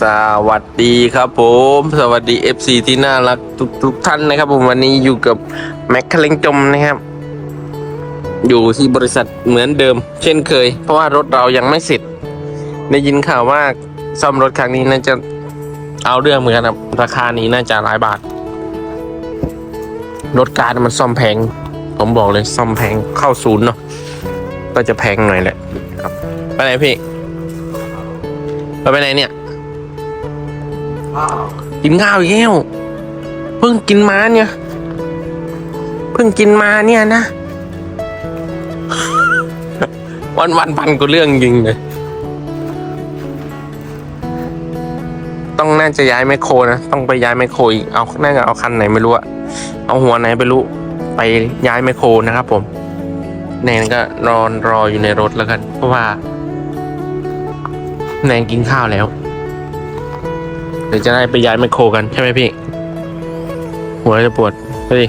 สวัสดีครับผม สวัสดี FC ที่น่ารักทุกทุกท่านนะครับผมวันนี้อยู่กับแม็กคเลงจมนะครับ อยู่ที่บริษัทเหมือนเดิม เช่นเคย เพราะว่ารถเรายังไม่เสร็จได้ยินข่าวว่าซ่อมรถครั้งนี้น่าจะเอาเรื่องเหมือนกันครับราคานี้น่าจะหลายบาท รถการมันซ่อมแพง ผมบอกเลยซ่อมแพงเข้าศูนย์เนาะก็จะแพงหน่อยแหละครับไปไหนพี่ไปไหนเนี่ย กินข้าวอีกแล้วเพิ่งกินมาเนี่ยเพิ่งกินมาเนี่ยนะ วันวันพันก็เรื่องยิงเลยต้องน่าจะย้ายไมคโครนะต้องไปย้ายไมคโครอีกเอาน่าจะเอาคันไหนไม่รู้อะเอาหัวไหนไม่รู้ไปย้ายไมคโครนะครับผมแนนก็รอนรออยู่ในรถแล้วกัน เพราะว่า แนนกินข้าวแล้ว เดี๋ยวจะได้ไปย้ายไมคโครกันใช่ไหมพี่ หัวจะปวดไปดิ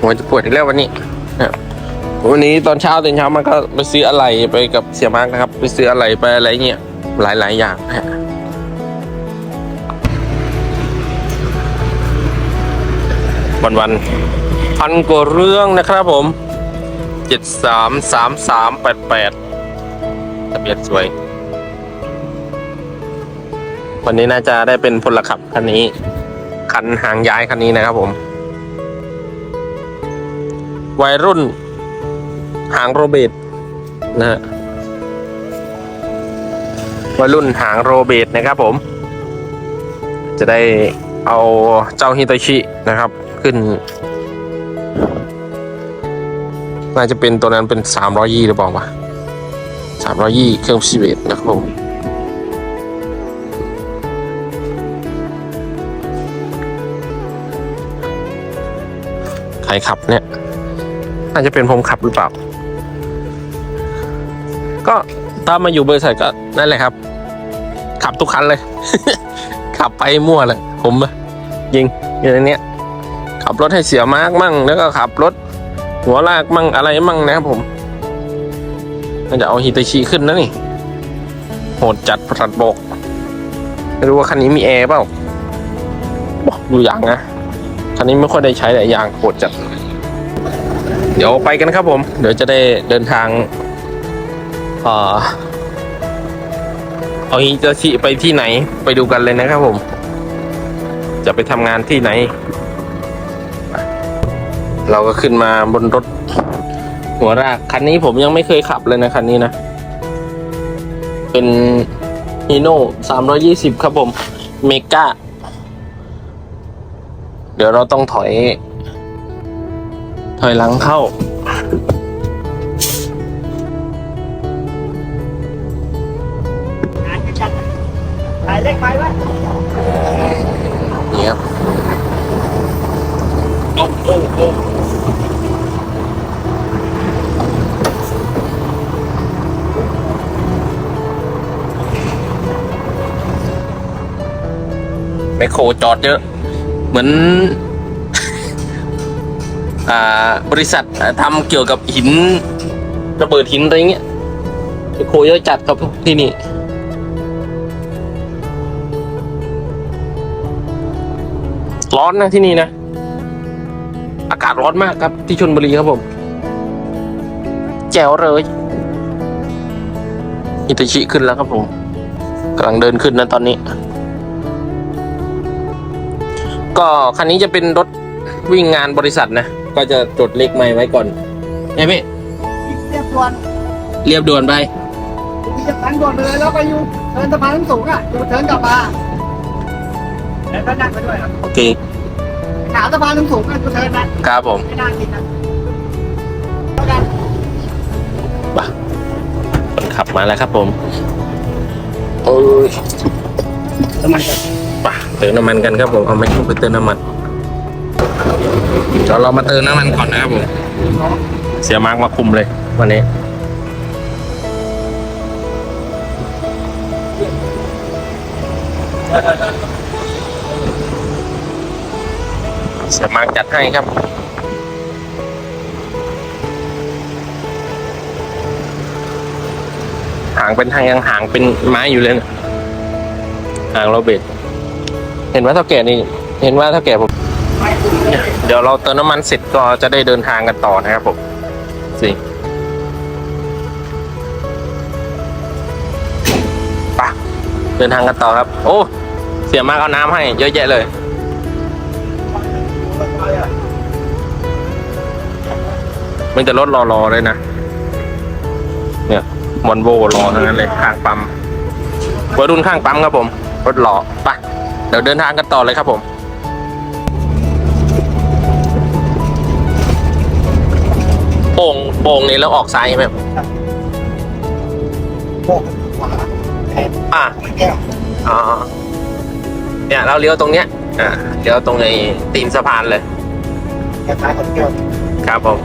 หัวจะปวดอีกแล้ววันนี้วันนี้ตอนเช้าตื่นเช้ามันก็ไปซื้ออะไรไปกับเสียมากนะครับ ไปซื้ออะไรไปอะไรเงี้ยหลายๆอย่างฮะ วันวันๆพันกว่าเรื่องนะครับผมเจ็ดสามสามสามแปดแปดทะเบียนสวย วันนี้น่าจะได้เป็นพลขับคันนี้ คันหางย้ายคันนี้นะครับผม วัยรุ่น หางโรเบตนะฮะวัยรุ่นหางโรเบตนะครับผม จะได้เอาเจ้าฮิโตชินะครับ ขึ้น น่าจะเป็นตัวนั้นเป็นสามร้อยยี่หรือเปล่าวะสามร้อยยี่เครื่องสิบเอ็ดนะครับผมใครขับเนี่ยน่าจะเป็นผมขับหรือเปล่า ก็ตามมาอยู่บริษัทก็นั่นแหละครับ ขับทุกคันเลย ขับไปมั่วเลย ผมอะยิงอยู่ในเนี้ย ขับรถให้เสียมาร์กมั่ง แล้วก็ขับรถ หัวลากมั่งอะไรมั่งนะครับผมน่าจะเอาฮิตาชิขึ้นนะนี่ โหดจัดประหลัดบอกไม่รู้ว่าคันนี้มีแอร์เปล่าบอกดูอย่างนะคันนี้ไม่ค่อยได้ใช้แต่ยางโหดจัด เดี๋ยวไปกันครับผม เดี๋ยวจะได้เดินทางเอาฮิตาชิไปที่ไหนไปดูกันเลยนะครับผม จะไปทำงานที่ไหน เราก็ขึ้นมาบนรถหัวรากคันนี้ผมยังไม่เคยขับเลยนะคันนี้นะ เป็นฮีโน่สามร้อยี่สิบครับผม เมกาเดี๋ยวเราต้องถอย ถอยหลังเข้า ถ่ายเลขไปว ไมคโครจอดเยอะ เหมือน อ่า บริษัททำเกี่ยวกับหินระเบิดหินอะไรเงี้ยไมคโครเยอะจัดครับที่นี่ร้อนนะที่นี่นะ อากาศร้อนมากครับที่ชนบุรีครับผม แจ๋วเลยอิตาชิขึ้นแล้วครับผมกำลังเดินขึ้นนะตอนนี้ ก็คันนี้จะเป็นรถวิ่งงานบริษัทนะ ก็จะจดเลขไม่ไว้ก่อนไงพี่เรียบด่วนเรียบด่วนไปมีจะพันด่วนไปเลยแล้วไปอยู่เทินสะพานทั้งสูงอะอยู่เทินกลับมาแล้วก็นั่งไปด้วยครับโอเคขาวสะพานทั้งสูงอะอยู่เทินนะครับผมไม่น่ากินนะแล้วกันคนขับมาแล้วครับผมโอ้ยทำไม ครับไปเติมน้ำมันกันครับผมเอาไม่ต้องไปเติมน้ำมันเดี๋ยวเรามาเติมน้ำมันก่อนนะครับผมเสียมาร์กมาคุมเลยวันนี้เสียมาร์กจัดให้ครับหางเป็นทางยังหางเป็นไม้อยู่เลยนะหางโรเบิร์ตเห็นว่าเท่าแก่นี่ เห็นว่าเท่าแก่ผม เดี๋ยวเราเติมน้ำมันเสร็จก็จะได้เดินทางกันต่อนะครับผมสิไปะเดินทางกันต่อครับ โอ้ เสียมากเอาน้ำให้ เยอะแยะเลย มันจะรถรอๆเลยนะ เนี่ยมอนโวรอทั้งนั้นเลยข้างปั๊มวัยรุ่นข้างปั๊มครับผม รถรอไป ดี๋ยวเดินทางกันต่อเลยครับผมโป่งโป่งนี่แล้วออกซ้ายใช่ไหมครับโอ้ขวาแอบอ่าแก้วอ๋อเนี่ยเราเลี้ยวตรงเนี้ยอ่าเลี้ยวตรงไอ้ตีนสะพานเลยแก้วซ้ายของแก้วครับผม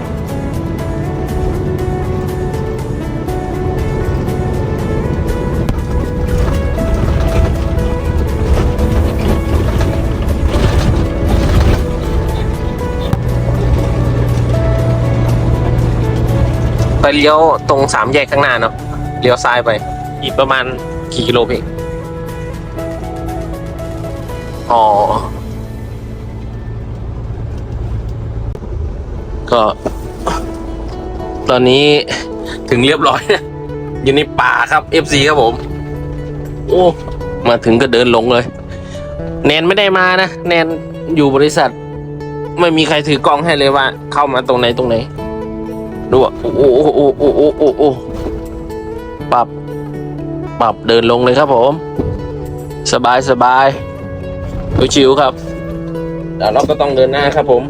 ไปเลี้ยวตรงสามแยกข้างหน้าเนาะเลี้ยวซ้ายไป อีกประมาณกี่กิโลพี่อ๋อ ก็ ตอนนี้ถึงเรียบร้อยอยู่ในป่าครับ FC ครับผม โอ้ มาถึงก็เดินลงเลย แนนไม่ได้มานะ แนนอยู่บริษัท ไม่มีใครถือกล้องให้เลยว่า เข้ามาตรงไหนตรงไหน ดูอะโอ้โอ้โอ้โอ้โอ้โอ้โอ้ปรับ ปรับเดินลงเลยครับผม สบายสบายชิวๆครับแต่เราก็ต้องเดินหน้าครับผม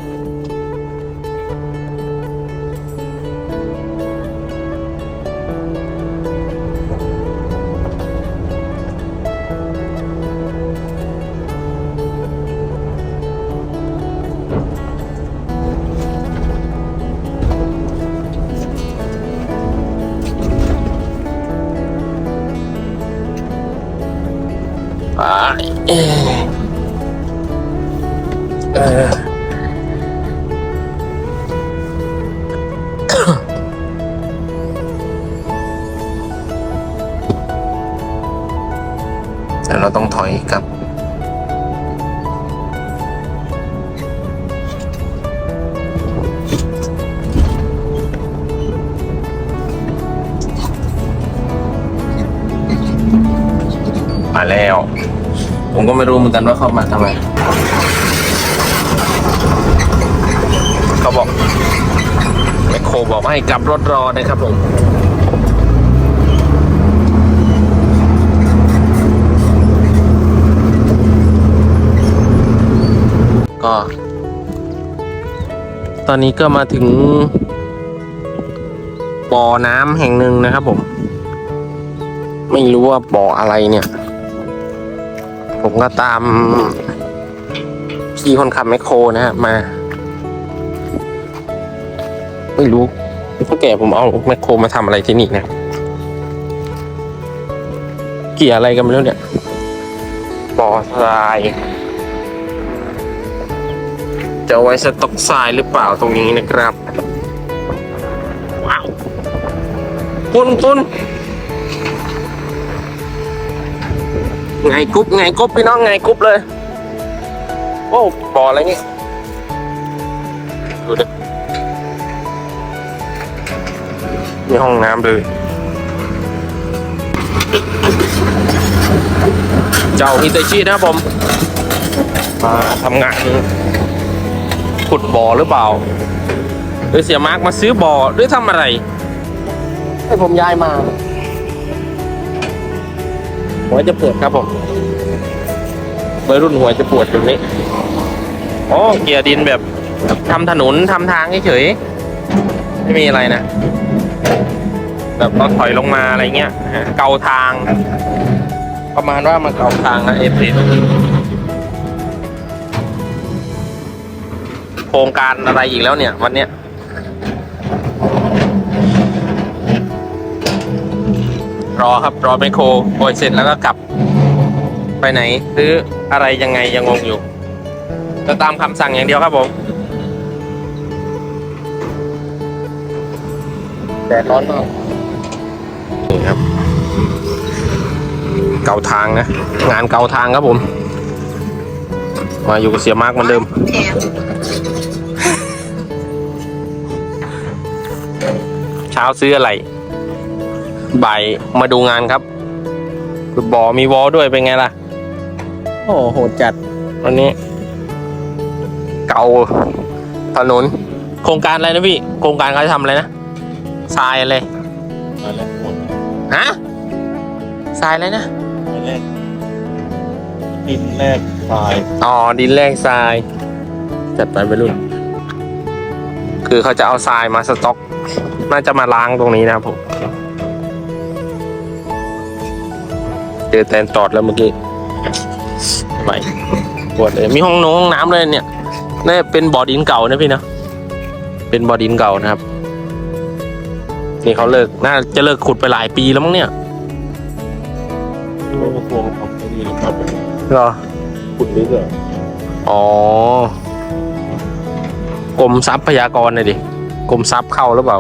อนกันว่าเข้ามาทำไมเขาบอกแมคโครบอกให้กลับรถรอนะครับผมก็ ตอนนี้ก็มาถึงบ่อน้ำแห่งหนึ่งนะครับผม ไม่รู้ว่าบ่ออะไรเนี่ย ผมก็ตามพี่คนขับแมคโครนะฮะมา ไม่รู้พ่อแก่ผมเอาแมคโครมาทำอะไรที่นี่นะเกี่ยอะไรกันไม่รู้เนี่ยบ่อทราย จะไว้สต็อกทรายหรือเปล่าตรงนี้นะครับ ว้าวคุณคุณ ไงกรุ๊บไงกรุ๊บพี่น้องไงกรุ๊บเลยโอ้บ่ออะไรนี่ดูดิมีห้องน้ำเลย เจ้าฮิตาชินะผม มาทำงานขุดบ่อหรือเปล่า หรือเสียมาร์กมาซื้อบ่อหรือทำอะไร ให้ผมย้ายมา หัวจะปวดครับผมวัยรุ่นหัวจะปวดแบบนี้โอ้เกียร์ดินแบบทำถนนทำทางเฉยๆไม่มีอะไรนะ แบบเราถอยลงมาอะไรเงี้ยเกาทาง ประมาณว่ามาเกาทางนะเอฟโครงการอะไรอีกแล้วเนี่ย วันเนี้ย รอครับรอไมโครโอยเสร็จแล้วก็กลับ ไปไหนหรืออะไรยังไงยังงงอยู่จะตามคำสั่งอย่างเดียวครับผมแดดร้อนมากนี่ครับ เกาทางนะ งานเกาทางครับผม มาอยู่กับเสียมาร์กเหมือนเดิม เช้าซื้ออะไร บ่ายมาดูงานครับบ่อมีวอลด้วยเป็นไงล่ะ โอ้โหดจัดวันนี้ เกาถนน โครงการอะไรนะพี่ โครงการเขาจะทำอะไรนะทรายอะไรมาแล้วหมดฮะทรายอะไรนะมาแรกดินแรกทรายอ๋อดินแรกทราย จัดไปไปรุ่น คือเขาจะเอาทรายมาสต็อก น่าจะมาล้างตรงนี้นะครับผม เจอแตนตอดแล้วเมื่อกี้ไปปวดเลยมีห้องน้องห้องน้ำเลยเนี่ยนี่เป็นบ่อดินเก่านะพี่นะเป็นบ่อดินเก่านะครับ นี่เขาเลิกน่าจะเลิกขุดไปหลายปีแล้วมั้งเนี่ยโอ้โหทำไม่ดีนะครับเหรอคุณลึกอะอ๋อกรมทรัพยากรเลยดิกรมทรัพย์เข้าหรือเปล่า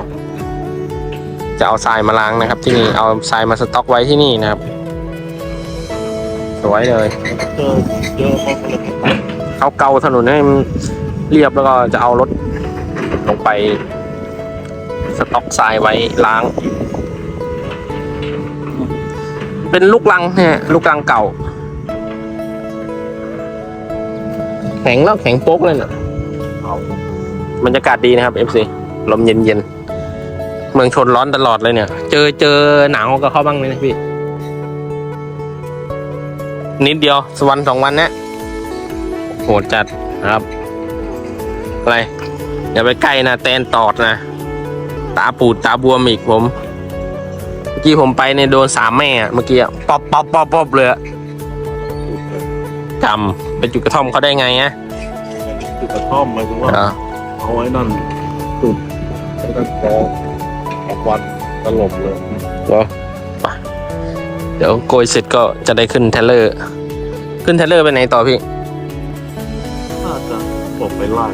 จะเอาทรายมาล้างนะครับ ที่นี่เอาทรายมาสต็อกไว้ที่นี่นะครับ สวยเลย เจอเยอะมากเลยเขาเกาถนนให้มันเรียบแล้วก็จะเอารถลงไป สต็อกทรายไว้ล้าง เป็นลูกลังเนี่ยลูกลังเก่า แข็งแล้วแข็งโป๊กเลยเนะเอาบรรยากาศดีนะครับ FC ลมเย็นๆเมืองชนร้อนตลอดเลยเนี่ย เจอเจอหนาวกับเขาบ้างไหมนะพี่ นิดเดียวสวันสองวันเนี้ยโหดจัดนะครับ อะไร อย่าไปใกล้นะแตนตอดนะ ตาปูดตาบวมอีกผม เมื่อกี้ผมไปเนี่ยโดนสามแม่อะเมื่อกี้อะป๊อปป๊อปป๊อปป๊อปเลยอะจำเป็นจุดกระท่อมเขาได้ไงอะจุดกระท่อมหมายถึงว่าอ่าเอาไว้นั่นจุดไว้นั่นกองออกวันตลบเลยเหรอไปเดี๋ยวโกยเสร็จก็จะได้ขึ้นเทเลอร์ ขึ้นเทเลอร์ไปไหนต่อพี่น่าจะบอกไปไล่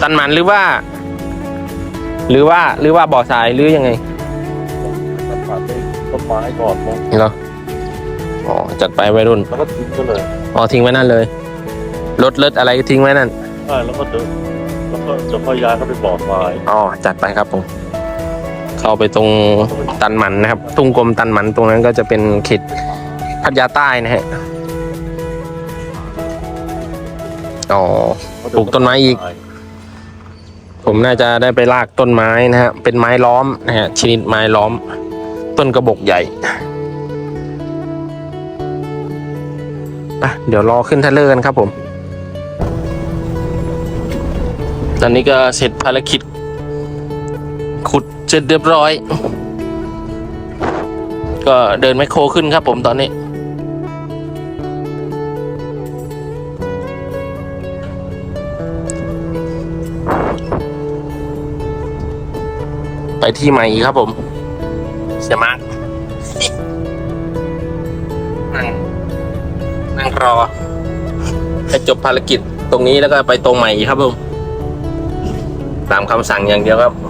ตันหมันหรือว่า หรือว่าหรือว่าบ่อทรายหรือยังไงตัดขาดไปต้นไม้ก่อนมั้งนี่เหรออ๋อจัดไปวัยรุ่นแล้วก็ทิ้งก็เลยอ๋อทิ้งไว้นั่นเลยรถเลิศอะไรก็ทิ้งไว้นั่นใช่แล้วก็เดินแล้วก็จะค่อยย้ายเข้าไปบ่อทรายอ๋อจัดไปครับผม เข้าไปตรงตันหมันนะครับทุ่งกลมตันหมันตรงนั้นก็จะเป็นเขตพัทยาใต้นะฮะอ๋อปลูกต้นไม้อีก ผมน่าจะได้ไปลากต้นไม้นะฮะเป็นไม้ล้อมนะฮะชนิดไม้ล้อม ต้นกระบอกใหญ่อะเดี๋ยวรอขึ้นเทเลกันครับผม ตอนนี้ก็เสร็จภารกิจขุด เสร็จเรียบร้อย ก็เดินไมโครขึ้นครับผมตอนนี้ ไปที่ใหม่อีกครับผม เสียมาร์กนั่งนั่งรอให้จบภารกิจตรงนี้แล้วก็ไปตรงใหม่อีกครับผม ตามคำสั่งอย่างเดียวครับ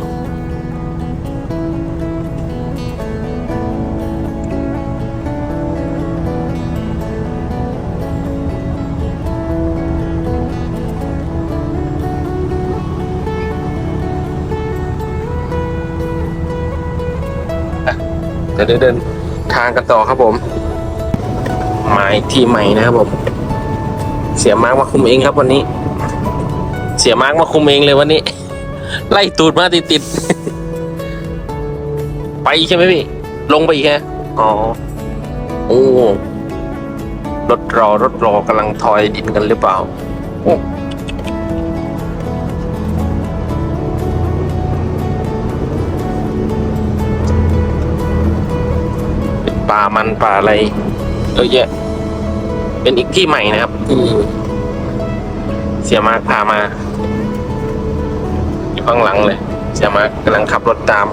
ดี๋ยวเดินทางกันต่อครับผมหมายที่ใหม่นะครับผม เสียมาร์กมาคุมเองครับวันนี้ เสียมาร์กมาคุมเองเลยวันนี้ ไล่ตูดมาติดติดๆไปใช่ไหมพี่ ลงไปอีกแค่อ๋อโอ้รถรอรถรอกำลังทอยดินกันหรือเปล่าโอ้ ป็นป่ามันป่าอะไรเยอะแยะ เป็นอีกที่ใหม่นะครับที่เสียมากพามา อยู่ข้างหลังเลย เสียมากกำลังขับรถตาม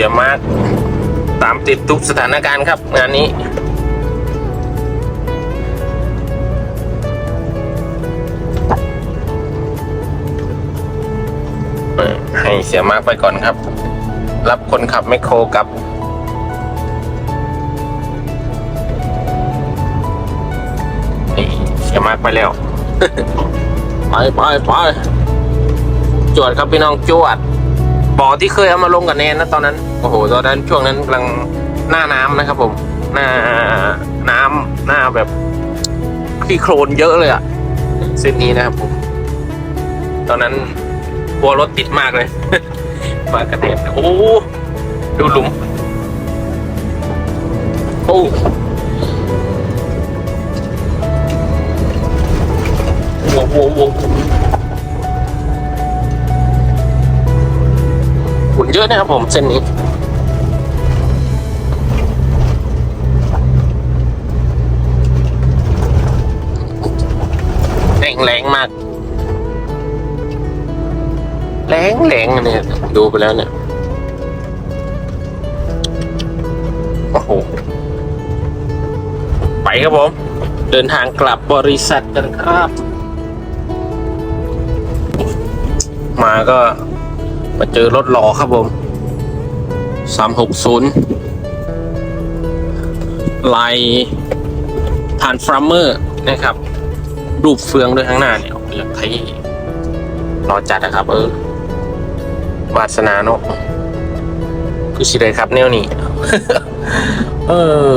สียมากตามติดทุกสถานการณ์ครับ งานนี้ให้เสียมากไปก่อนครับ รับคนขับแมโครกับเสียมากไปแล้ว ไปไปไปจวดครับพี่น้องจวด บ่อที่เคยเอามาลงกับแนนนะตอนนั้นโอ้โหตอนนั้นช่วงนั้นกำลังหน้าน้ำนะครับ ผม หน้าน้ำหน้าแบบขี้โคลนเยอะเลยอะเส้นนี้นะครับผม ตอนนั้นกลัวรถติดมากเลยมากระเด็นโอ้ดูหลุมโอ้โหโอ้โห เยอะนะครับผมเส้นนี้แรงแรงมากแรงแรงอันเนี่ยดูไปแล้วเนี่ยโอ้โหไปครับผม เดินทางกลับบริษัทกันครับ มาก็ มาเจอรถหล่อครับผมสามหกศูนย์ลายทานฟรัมเมอร์นะครับ รูปเฟืองด้วยข้างหน้าเนี่ยออกไทยรอจัดนะครับ เออ วาสนาเนกคือสิเลยครับแนวนี้ เอ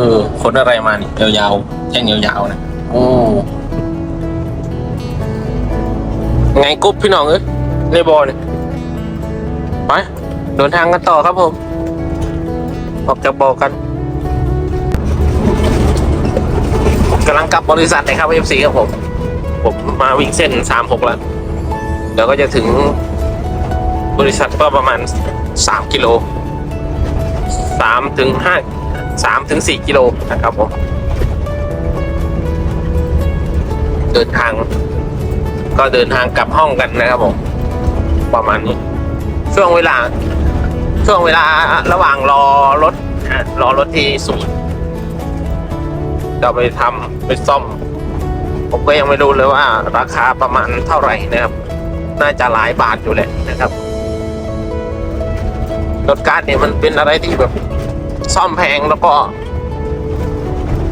อคนอะไรมาเนี่ยยาวๆแจ้งยาวๆนะโอ้ไงกุ๊บพี่น้องเอ้ยในบอลเนี่ย ดินทางกันต่อครับผม ออกจากบอกันกำลังกลับบริษัทนะครับ FC ครับผม ผมมาวิ่งเส้นสามหกแล้ว เดี๋ยวก็จะถึงบริษัทก็ประมาณสามกิโลสามถึงห้าสามถึงสี่กิโลนะครับผม เดินทาง ก็เดินทางกลับห้องกันนะครับผม ประมาณนี้ ช่วงเวลา ช่วงเวลาระหว่างรอรถรอรถที่ศูนย์จะไปทำไปซ่อม ผมก็ยังไม่รู้เลยว่า ราคาประมาณเท่าไหร่นะครับ น่าจะหลายบาทอยู่แหละนะครับรถการ์ดเนี่ยมันเป็นอะไรที่แบบซ่อมแพงแล้วก็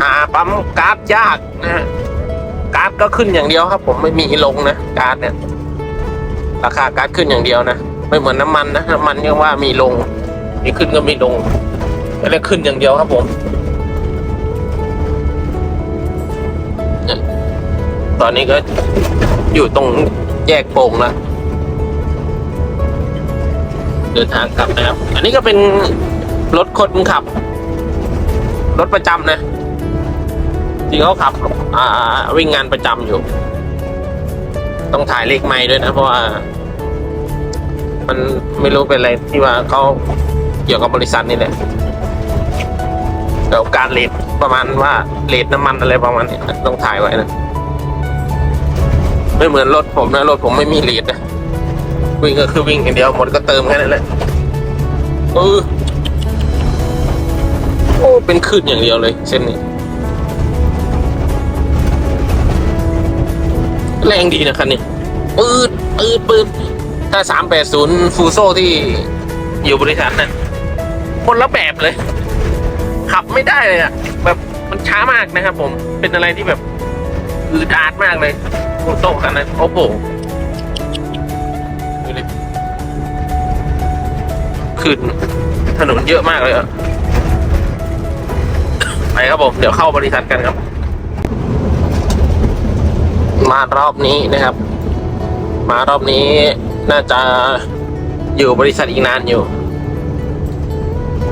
หาปั๊มการ์ดยากนะฮะการ์ดก็ขึ้นอย่างเดียวครับ ผมไม่มีลงนะการ์ดเนี่ย ราคาการ์ดขึ้นอย่างเดียวนะ ไม่เหมือนน้ำมันนะน้ำมันยังว่ามีลง มีขึ้นก็มีลงไม่ได้ขึ้นอย่างเดียวครับผมตอนนี้ก็อยู่ตรงแยกโป่งแล้วเดินทางกลับนะครับ อันนี้ก็เป็นรถคนขับ รถประจำนะที่เขาขับ อ่า วิ่งงานประจำอยู่ ต้องถ่ายเลขไม้ด้วยนะ เพราะว่า มันไม่รู้เป็นอะไรที่ว่าเขาเกี่ยวกับบริษัทนี่แหละเกี่ยวกับการเลทประมาณว่าเลทน้ำมันอะไรประมาณนี้ต้องถ่ายไว้นะไม่เหมือนรถผมนะรถผมไม่มีเลทนะวิ่งก็คือวิ่งอย่างเดียวหมดก็เติมแค่นั้นแหละเออโอ้เป็นขึ้นอย่างเดียวเลยเส้นนี้แรงดีนะคันนี้ปืดปืดปืด ถ้าสามแปดศูนย์ฟูโซที่อยู่บริษัทนั่นคนละแบบเลย ขับไม่ได้เลยอะแบบมันช้ามากนะครับผมเป็นอะไรที่แบบอืดอาดมากเลยฟูโซคันนั้นโอ้โหขึ้นถนนเยอะมากเลยอะไปครับผม เดี๋ยวเข้าบริษัทกันครับ มารอบนี้นะครับ มารอบนี้ น่าจะอยู่บริษัทอีกนานอยู่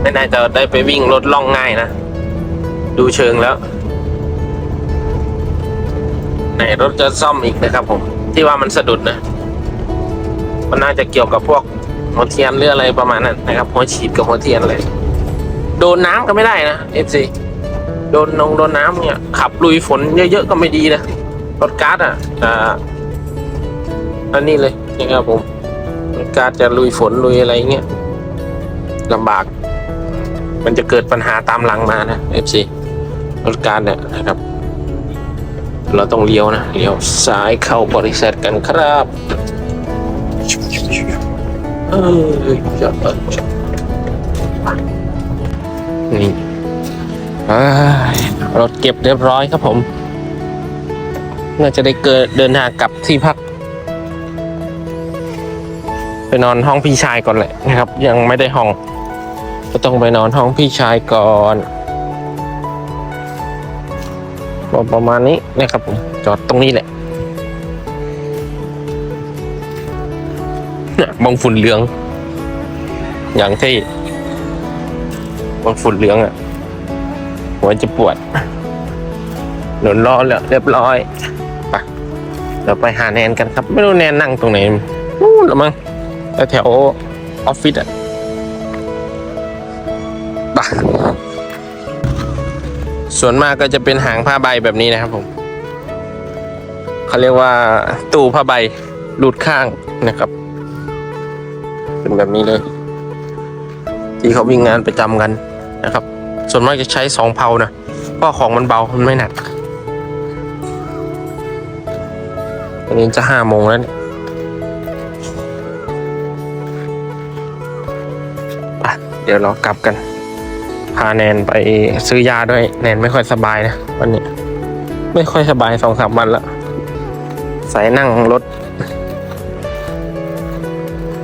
ไม่น่าจะได้ไปวิ่งรถล่องง่ายนะ ดูเชิงแล้ว ไหนรถจะซ่อมอีกนะครับผม ที่ว่ามันสะดุดนะ มันน่าจะเกี่ยวกับพวกหัวเทียนหรืออะไรประมาณนั้นนะครับ หัวฉีดกับหัวเทียนอะไรโดนน้ำก็ไม่ได้นะเอฟซีโดนนงโดนน้ำเนี่ยขับลุยฝนเยอะๆก็ไม่ดีนะรถก๊าร์ดอะอ่าอันนี้เลย นี่ครับผมรถการ์ดจะลุยฝนลุยอะไรเงี้ยลำบาก มันจะเกิดปัญหาตามหลังมานะ FC รถการเนี่ยนะครับ เราต้องเลี้ยวนะเลี้ยวซ้ายเข้าบริษัทกันครับเออจอดรถนี่เอ้ยรถเก็บเรียบร้อยครับผม น่าจะได้เกิดเดินทางกลับที่พัก ไปนอนห้องพี่ชายก่อนแหละนะครับ ยังไม่ได้ห้อง ก็ต้องไปนอนห้องพี่ชายก่อนประมาณนี้นะครับผมจอดตรงนี้แหละบังฝุ่นเหลือง อย่างที่บังฝุ่นเหลืองอะหัวจะปวดหนุนรอแล้วเรียบร้อยไปเราไปหาแนนกันครับ ไม่รู้แนนนั่งตรงไหนนู่นหรือมั้ง แถวออฟฟิศอะปะส่วนมากก็จะเป็นหางผ้าใบแบบนี้นะครับผม เขาเรียกว่าตู้ผ้าใบรูดข้างนะครับ เป็นแบบนี้เลย ที่เขาวิ่งงานประจำกันนะครับ ส่วนมากจะใช้สองเพานะเพราะของมันเบา มันไม่หนักอันนี้จะห้าโมงแล้วเนี่ย ไปเดี๋ยวเรากลับกัน พาแนนไปซื้อยาด้วย แนนไม่ค่อยสบายนะวันนี้ ไม่ค่อยสบายสองสามวันละสายนั่งรถ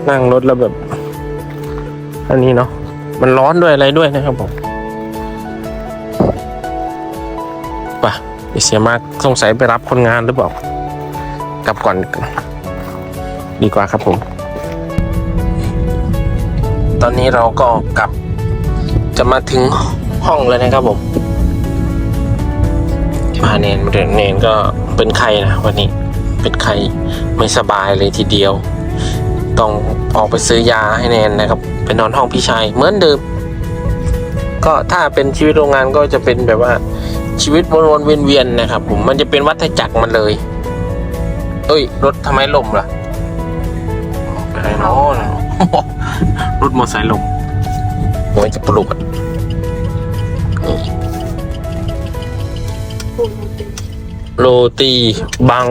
นั่งรถแล้วแบบ อันนี้เนาะมันร้อนด้วยอะไรด้วยนะครับผมป่ะไปเสียมากสงสัยไปรับคนงานหรือเปล่ากลับก่อน ดีกว่าครับผม ตอนนี้เราก็กลับจะมาถึงห้องแล้วนะครับผมพาเนนมาเดินเนนก็เป็นไข้นะวันนี้เป็นไข้ไม่สบายเลยทีเดียว ต้องออกไปซื้อยาให้แนนนะครับไปนอนห้องพี่ชายเหมือนเดิมก็ถ้าเป็นชีวิตโรงงานก็จะเป็นแบบว่าชีวิตวนๆเวียนๆนะครับ ผมมันจะเป็นวัฏจักรมันเลย เอ้ย รถทำไมล่มล่ะอะไรเนาะ รถมอเตอร์ไซค์ล่ม หัวจะปลุกอะโรตีบัง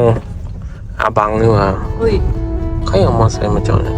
อาบังนี่หว่า เฮ้ย ใครเอามอเตอร์ไซค์มาจอดเนี่ย